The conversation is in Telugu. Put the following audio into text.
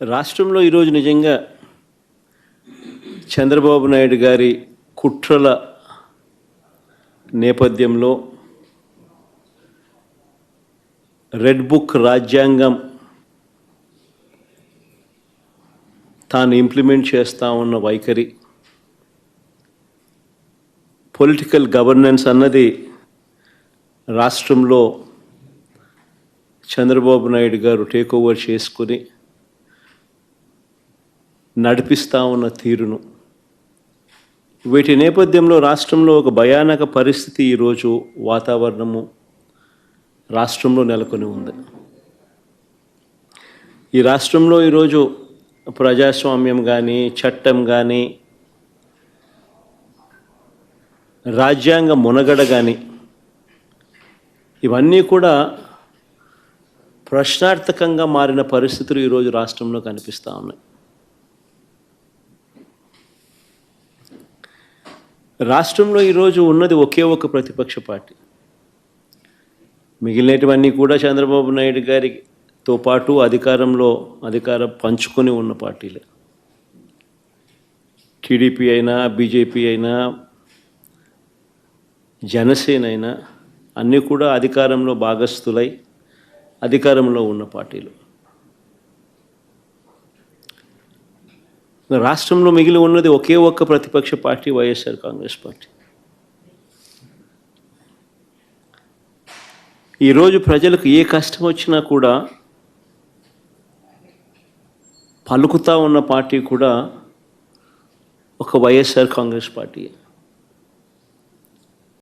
రాష్ట్రంలో ఈరోజు నిజంగా చంద్రబాబు నాయుడు గారి కుట్రల నేపథ్యంలో రెడ్ బుక్ రాజ్యాంగం తాను ఇంప్లిమెంట్ చేస్తూ ఉన్న వైఖరి పొలిటికల్ గవర్నెన్స్ అన్నది రాష్ట్రంలో చంద్రబాబు నాయుడు గారు టేక్ ఓవర్ చేసుకుని నడిపిస్తూ ఉన్న తీరును. వీటి నేపథ్యంలో రాష్ట్రంలో ఒక భయానక పరిస్థితి ఈరోజు వాతావరణము రాష్ట్రంలో నెలకొని ఉంది. ఈ రాష్ట్రంలో ఈరోజు ప్రజాస్వామ్యం కానీ చట్టం కానీ రాజ్యాంగ మునగడ కానీ ఇవన్నీ కూడా ప్రశ్నార్థకంగా మారిన పరిస్థితులు ఈరోజు రాష్ట్రంలో కనిపిస్తూ ఉన్నాయి. రాష్ట్రంలో ఈరోజు ఉన్నది ఒకే ఒక ప్రతిపక్ష పార్టీ. మిగిలినటువన్నీ కూడా చంద్రబాబు నాయుడు గారితో పాటు అధికారంలో అధికారం పంచుకొని ఉన్న పార్టీలే. టీడీపీ అయినా బీజేపీ అయినా జనసేన అయినా అన్నీ కూడా అధికారంలో భాగస్థులై అధికారంలో ఉన్న పార్టీలు. రాష్ట్రంలో మిగిలి ఉన్నది ఒకే ఒక్క ప్రతిపక్ష పార్టీ వైఎస్ఆర్ కాంగ్రెస్ పార్టీ. ఈరోజు ప్రజలకు ఏ కష్టం వచ్చినా కూడా పలుకుతా ఉన్న పార్టీ కూడా ఒక వైఎస్ఆర్ కాంగ్రెస్ పార్టీ.